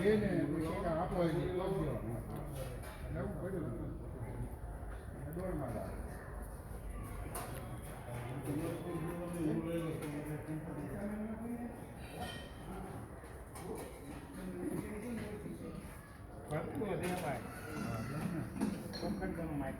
얘네 우리가 앞으로 이제 꺼지요. 내가 꺼져. 돌 말아. Quanto dia vai? Quanto dia vai?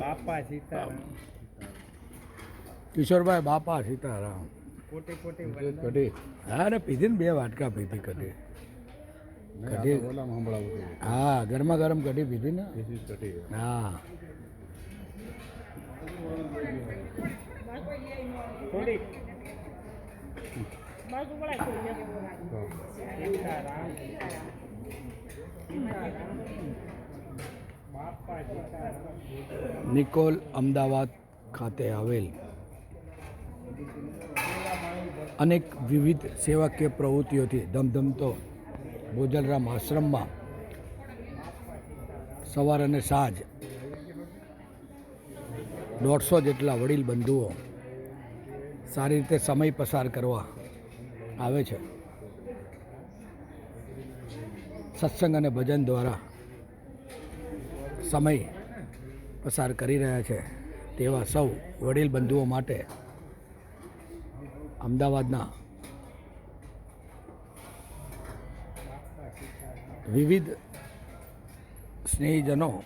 બાપા સીતારામ કિશોરભાઈ બાપા સીતારામ. કોટી કોટી કઢી હા ને પીધી ને બે વાટકા પીધી કઢી. કઢી હા ગરમા ગરમ કઢી પીધી ને? હા. નિકોલ અમદાવાદ ખાતે આવેલ અનેક વિવિધ સેવાકીય પ્રવૃત્તિઓથી ધમધમતો ભોજલરામ આશ્રમમાં સવાર અને સાંજ દોઢસો જેટલા વડીલ બંધુઓ સારી રીતે સમય પસાર કરવા આવે છે. સત્સંગ અને ભજન દ્વારા સમય પસાર કરી રહ્યા છે તેવા સૌ વડીલ બંધુઓ માટે અમદાવાદના વિવિધ સ્નેહીજનો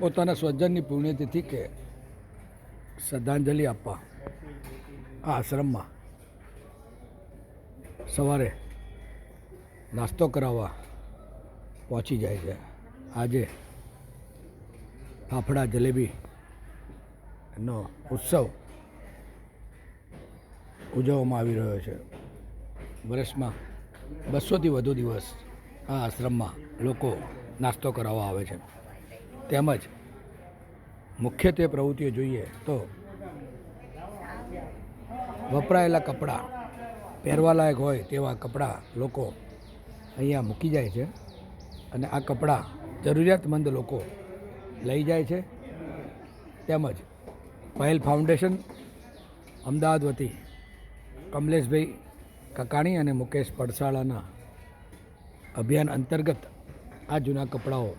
પોતાના સ્વજનની પુણ્યતિથિ કે શ્રદ્ધાંજલિ આપવા આ આશ્રમમાં સવારે નાસ્તો કરાવવા પહોંચી જાય છે. આજે ફાફડા જલેબી નો ઉત્સવ ઉજવવામાં આવી રહ્યો છે. વર્ષમાં બસોથી વધુ દિવસ આ આશ્રમમાં લોકો નાસ્તો કરાવવા આવે છે. તેમજ મુખ્યત્વે પ્રવૃત્તિઓ જોઈએ તો વપરાયેલા કપડાં પહેરવાલાયક હોય તેવા કપડાં લોકો અહીંયા મૂકી જાય છે અને આ કપડાં જરૂરિયાતમંદ લોકો લઈ જાય છે. તેમજ પહેલ ફાઉન્ડેશન અમદાવાદ વતી કમલેશભાઈ કકાણી અને મુકેશ પડસાળાના અભિયાન અંતર્ગત આ જૂના કપડાઓ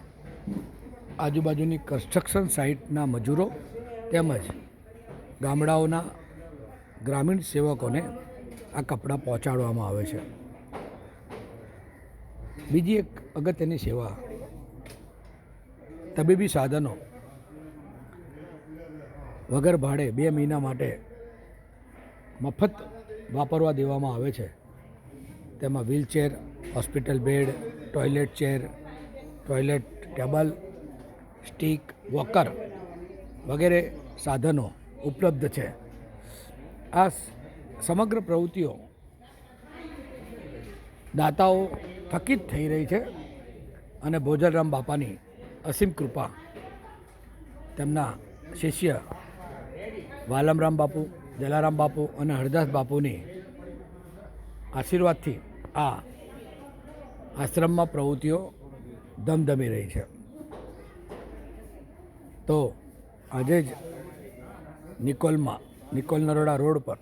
આજુબાજુની કન્સ્ટ્રક્શન સાઇટના મજૂરો તેમજ ગામડાઓના ગ્રામીણ સેવકોને આ કપડાં પહોંચાડવામાં આવે છે. બીજી એક અગત્યની સેવા તબીબી સાધનો વગર ભાડે બે મહિના માટે મફત વાપરવા દેવામાં આવે છે. તેમાં wheelchair, hospital bed, toilet chair, toilet table, stick, walker વગેરે સાધનો ઉપલબ્ધ છે. આ સમગ્ર પ્રવૃત્તિઓ દાતાઓ થકી થઈ રહી છે અને ભોજલરામ બાપાની અસીમ કૃપા તેમના શિષ્ય વાલમરામ બાપુ જલારામ બાપુ અને હરદાસ બાપુની આશીર્વાદથી આ આશ્રમમાં પ્રવૃત્તિઓ ધમધમી રહી છે. તો આજે જ નિકોલમાં, નિકોલ નરોડા રોડ પર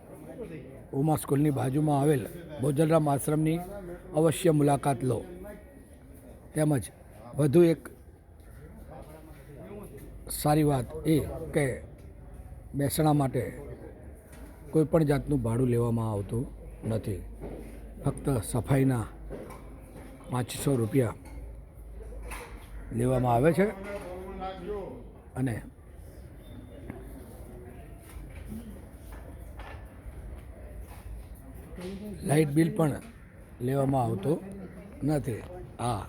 ઉમા સ્કૂલની બાજુમાં આવેલ ભોજનરામ આશ્રમની અવશ્ય મુલાકાત લો. તેમજ વધુ એક સારી વાત એ કે બેસણા માટે કોઈ પણ જાતનું ભાડું લેવામાં આવતું નથી. ફક્ત સફાઈના પાંચસો રૂપિયા લેવામાં આવે છે અને લાઇટ બિલ પણ લેવામાં આવતું નથી. આ